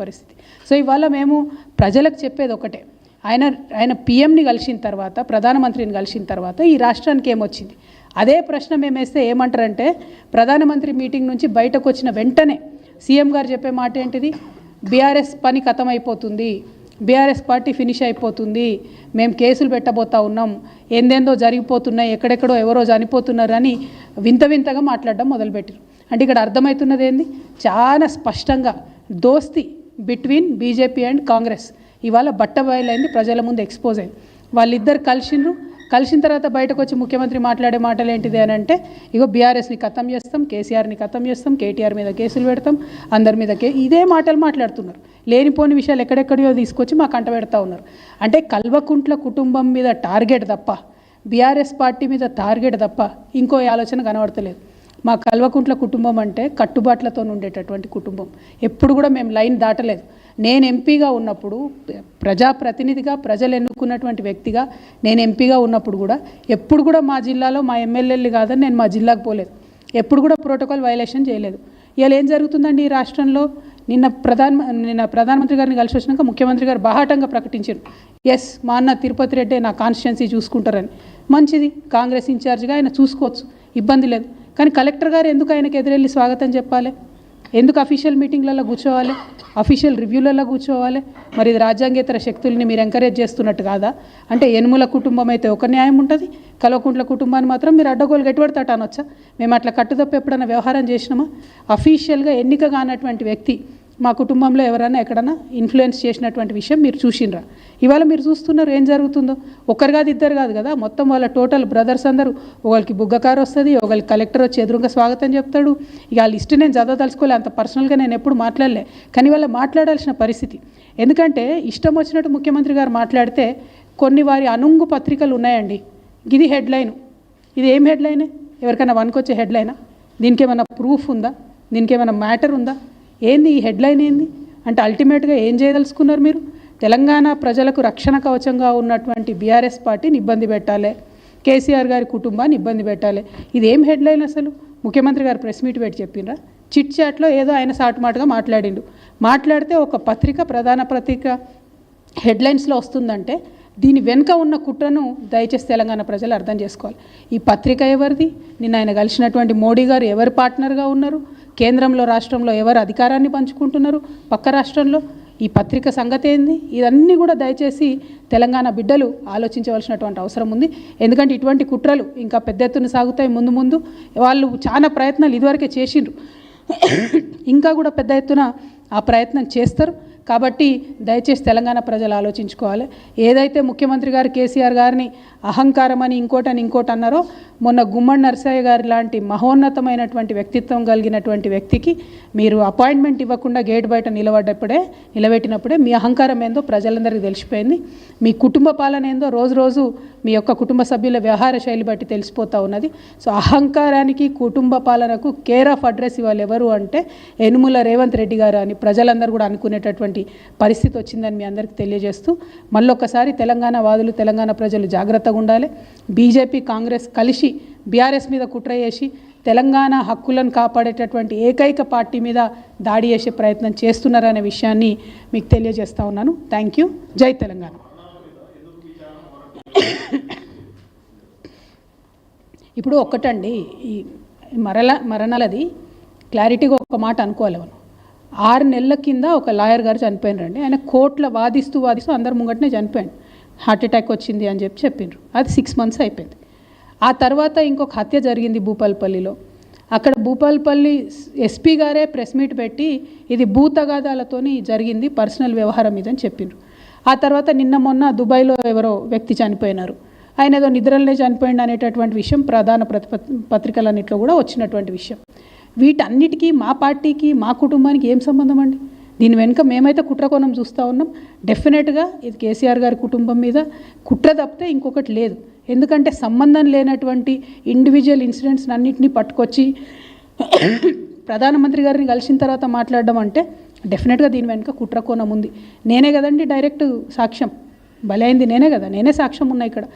పరిస్థితి. సో ఇవాళ మేము ప్రజలకు చెప్పేది ఒకటే. ఆయన ఆయన పిఎంని కలిసిన తర్వాత ప్రధానమంత్రిని కలిసిన తర్వాత ఈ రాష్ట్రానికి ఏమొచ్చింది? అదే ప్రశ్న మేము వేస్తే ఏమంటారంటే ప్రధానమంత్రి మీటింగ్ నుంచి బయటకు వచ్చిన వెంటనే సీఎం గారు చెప్పే మాట ఏంటిది? బీఆర్ఎస్ పని ఖతం అయిపోతుంది బీఆర్ఎస్ పార్టీ ఫినిష్ అయిపోతుంది. మేము కేసులు పెట్టబోతా ఉన్నాం. ఏందేందో జరిగిపోతున్నాయి ఎక్కడెక్కడో ఎవరో చనిపోతున్నారని వింత వింతగా మాట్లాడడం మొదలుపెట్టారు. అంటే ఇక్కడ అర్థమవుతున్నది ఏంది? చాలా స్పష్టంగా దోస్తి బిట్వీన్ బీజేపీ అండ్ కాంగ్రెస్ ఇవాళ బట్ట బయలైంది ప్రజల ముందు ఎక్స్పోజ్ అయింది. వాళ్ళిద్దరు కలిసిండ్రు. కలిసిన తర్వాత బయటకు వచ్చి ముఖ్యమంత్రి మాట్లాడే మాటలు ఏంటిది అని అంటే ఇగో బీఆర్ఎస్ని ఖతం చేస్తాం కేసీఆర్ని ఖతం చేస్తాం కేటీఆర్ మీద కేసులు పెడతాం అందరి మీద కే ఇదే మాటలు మాట్లాడుతున్నారు. లేనిపోని విషయాలు ఎక్కడెక్కడో తీసుకొచ్చి మాకు అంట పెడతా ఉన్నారు. అంటే కల్వకుంట్ల కుటుంబం మీద టార్గెట్ తప్ప బీఆర్ఎస్ పార్టీ మీద టార్గెట్ తప్ప ఇంకో ఆలోచన కనబడతలేదు. మా కల్వకుంట్ల కుటుంబం అంటే కట్టుబాట్లతో ఉండేటటువంటి కుటుంబం. ఎప్పుడు కూడా మేము లైన్ దాటలేదు. నేను ఎంపీగా ఉన్నప్పుడు ప్రజాప్రతినిధిగా ప్రజలు ఎన్నుకున్నటువంటి వ్యక్తిగా నేను ఎంపీగా ఉన్నప్పుడు కూడా ఎప్పుడు కూడా మా జిల్లాలో మా ఎమ్మెల్యేలు కాదని నేను మా జిల్లాకు పోలేదు. ఎప్పుడు కూడా ప్రోటోకాల్ వైలేషన్ చేయలేదు. ఇవాళ ఏం జరుగుతుందండి ఈ రాష్ట్రంలో? నిన్న ప్రధాన నిన్న ప్రధానమంత్రి గారిని కలిసి వచ్చినాక ముఖ్యమంత్రి గారు బాహాటంగా ప్రకటించారు. ఎస్ మా అన్న తిరుపతి రెడ్డి నా కాన్స్టిట్యున్సీ చూసుకుంటారని. మంచిది కాంగ్రెస్ ఇన్ఛార్జ్గా ఆయన చూసుకోవచ్చు. ఇబ్బంది లేదు. కానీ కలెక్టర్ గారు ఎందుకు ఆయనకు ఎదురెళ్ళి స్వాగతం చెప్పాలి? ఎందుకు అఫీషియల్ మీటింగ్లలో కూర్చోవాలి? అఫీషియల్ రివ్యూలలో కూర్చోవాలి? మరి ఇది రాజ్యాంగేతర శక్తుల్ని మీరు ఎంకరేజ్ చేస్తున్నట్టు కాదా? అంటే ఎనుముల కుటుంబం అయితే ఒక న్యాయం ఉంటుంది కలవకుంట్ల కుటుంబాన్ని మాత్రం మీరు అడ్డగోలు గట్టిపడతాట అనొచ్చా? మేము అట్లా కట్టుదప్ప ఎప్పుడైనా వ్యవహారం చేసినామా? అఫీషియల్గా ఎన్నిక కానటువంటి వ్యక్తి మా కుటుంబంలో ఎవరైనా ఎక్కడైనా ఇన్ఫ్లుయెన్స్ చేసినటువంటి విషయం మీరు చూసినరా ఇవాళ మీరు చూస్తున్నారు ఏం జరుగుతుందో. ఒక్కరు కాదు ఇద్దరు కాదు కదా. మొత్తం వాళ్ళ టోటల్ బ్రదర్స్ అందరూ ఒకరికి బుగ్గకారు వస్తుంది ఒకరికి కలెక్టర్ వచ్చి ఎదురుగా స్వాగతం చెప్తాడు. ఇక ఆ లిస్ట్ నేను చదవదలుచుకోలే అంత పర్సనల్గా నేను ఎప్పుడు మాట్లాడలే. కానీ వాళ్ళ మాట్లాడాల్సిన పరిస్థితి. ఎందుకంటే ఇష్టం వచ్చినట్టు ముఖ్యమంత్రి గారు మాట్లాడితే కొన్ని వారి అనుంగు పత్రికలు ఉన్నాయండి. ఇది హెడ్లైన్ ఇది ఏం హెడ్లైన్ ఎవరికైనా వన్కొచ్చే హెడ్లైనా దీనికి ఏమైనా ప్రూఫ్ ఉందా? దీనికి ఏమైనా మ్యాటర్ ఉందా? ఏంది ఈ హెడ్లైన్ ఏంది? అంటే అల్టిమేట్గా ఏం చేయదలుచుకున్నారు మీరు? తెలంగాణ ప్రజలకు రక్షణ కవచంగా ఉన్నటువంటి బీఆర్ఎస్ పార్టీని ఇబ్బంది పెట్టాలి. కేసీఆర్ గారి కుటుంబాన్ని ఇబ్బంది పెట్టాలి. ఇది ఏం హెడ్లైన్ అసలు? ముఖ్యమంత్రి గారు ప్రెస్ మీట్ పెట్టి చెప్పినరా చిట్ చాట్లో ఏదో ఆయన సాటుమాటగా మాట్లాడిండు. మాట్లాడితే ఒక పత్రిక ప్రధాన పత్రిక హెడ్లైన్స్లో వస్తుందంటే దీని వెనుక ఉన్న కుట్రను దయచేసి తెలంగాణ ప్రజలు అర్థం చేసుకోవాలి. ఈ పత్రిక ఎవరిది? నిన్న ఆయన కలిసినటువంటి మోడీ గారు ఎవరు పార్ట్నర్గా ఉన్నారు? కేంద్రంలో రాష్ట్రంలో ఎవరు అధికారాన్ని పంచుకుంటున్నారు? పక్క రాష్ట్రంలో ఈ పత్రిక సంగతి ఏంది? ఇవన్నీ కూడా దయచేసి తెలంగాణ బిడ్డలు ఆలోచించవలసినటువంటి అవసరం ఉంది. ఎందుకంటే ఇటువంటి కుట్రలు ఇంకా పెద్ద ఎత్తున సాగుతాయి ముందు ముందు. వాళ్ళు చాలా ప్రయత్నాలు ఇదివరకే చేసిండ్రు. ఇంకా కూడా పెద్ద ఎత్తున ఆ ప్రయత్నం చేస్తారు. కాబట్టి దయచేసి తెలంగాణ ప్రజలు ఆలోచించుకోవాలి. ఏదైతే ముఖ్యమంత్రి గారు కేసీఆర్ గారిని అహంకారం అని ఇంకోటని ఇంకోటి అన్నారో మొన్న గుమ్మడి నరసయ్య గారి లాంటి మహోన్నతమైనటువంటి వ్యక్తిత్వం కలిగినటువంటి వ్యక్తికి మీరు అపాయింట్మెంట్ ఇవ్వకుండా గేట్ బయట నిలబడ్డప్పుడే నిలబెట్టినప్పుడే మీ అహంకారం ఏందో ప్రజలందరికీ తెలిసిపోయింది. మీ కుటుంబ పాలన ఏందో రోజు రోజు మీ యొక్క కుటుంబ సభ్యుల వ్యవహార శైలి బట్టి తెలిసిపోతూ ఉన్నది. సో అహంకారానికి కుటుంబ పాలనకు కేర్ ఆఫ్ అడ్రస్ ఇవ్వాలి ఎవరు అంటే ఎనుముల రేవంత్ రెడ్డి గారు అని ప్రజలందరూ కూడా అనుకునేటటువంటి పరిస్థితి వచ్చిందని మీ అందరికీ తెలియజేస్తూ మళ్ళొక్కసారి తెలంగాణ వాదులు తెలంగాణ ప్రజలు జాగ్రత్తగా ఉండాలి. బీజేపీ కాంగ్రెస్ కలిసి బీఆర్ఎస్ మీద కుట్ర చేసి తెలంగాణ హక్కులను కాపాడేటటువంటి ఏకైక పార్టీ మీద దాడి చేసే ప్రయత్నం చేస్తున్నారనే విషయాన్ని మీకు తెలియజేస్తా ఉన్నాను. Thank you. జై తెలంగాణ. ఇప్పుడు ఒక్కటండి ఈ మరల మరణాలది క్లారిటీగా ఒక మాట అనుకోవాలి మనం. ఆరు నెలల కింద ఒక లాయర్ గారు చనిపోయినారండి. ఆయన కోర్టులో వాదిస్తూ వాదిస్తూ అందరు ముంగటనే చనిపోయాడు. హార్ట్ అటాక్ వచ్చింది అని చెప్పి చెప్పిండ్రు. అది సిక్స్ మంత్స్ అయిపోయింది. ఆ తర్వాత ఇంకొక హత్య జరిగింది భూపాలపల్లిలో. అక్కడ భూపాలపల్లి ఎస్పీ గారే ప్రెస్ మీట్ పెట్టి ఇది భూతగాదాలతోని జరిగింది పర్సనల్ వ్యవహారం ఇదని చెప్పిండ్రు. ఆ తర్వాత నిన్న మొన్న దుబాయ్లో ఎవరో వ్యక్తి చనిపోయినారు. ఆయన ఏదో నిద్రలనే చనిపోయింది అనేటటువంటి విషయం ప్రధాన ప్రతిప పత్రికలన్నింటిలో కూడా వచ్చినటువంటి విషయం. వీటన్నిటికీ మా పార్టీకి మా కుటుంబానికి ఏం సంబంధం అండి? దీని వెనుక మేమైతే కుట్రకోణం చూస్తూ ఉన్నాం. డెఫినెట్గా ఇది కేసీఆర్ గారి కుటుంబం మీద కుట్ర తప్పితే ఇంకొకటి లేదు. ఎందుకంటే సంబంధం లేనటువంటి ఇండివిజువల్ ఇన్సిడెంట్స్ అన్నింటినీ పట్టుకొచ్చి ప్రధానమంత్రి గారిని కలిసిన తర్వాత మాట్లాడడం అంటే డెఫినెట్గా దీని వెనుక కుట్రకోణం ఉంది. నేనే కదండి డైరెక్ట్ సాక్ష్యం. బలైంది నేనే కదా. నేనే సాక్ష్యం ఉన్నా ఇక్కడ.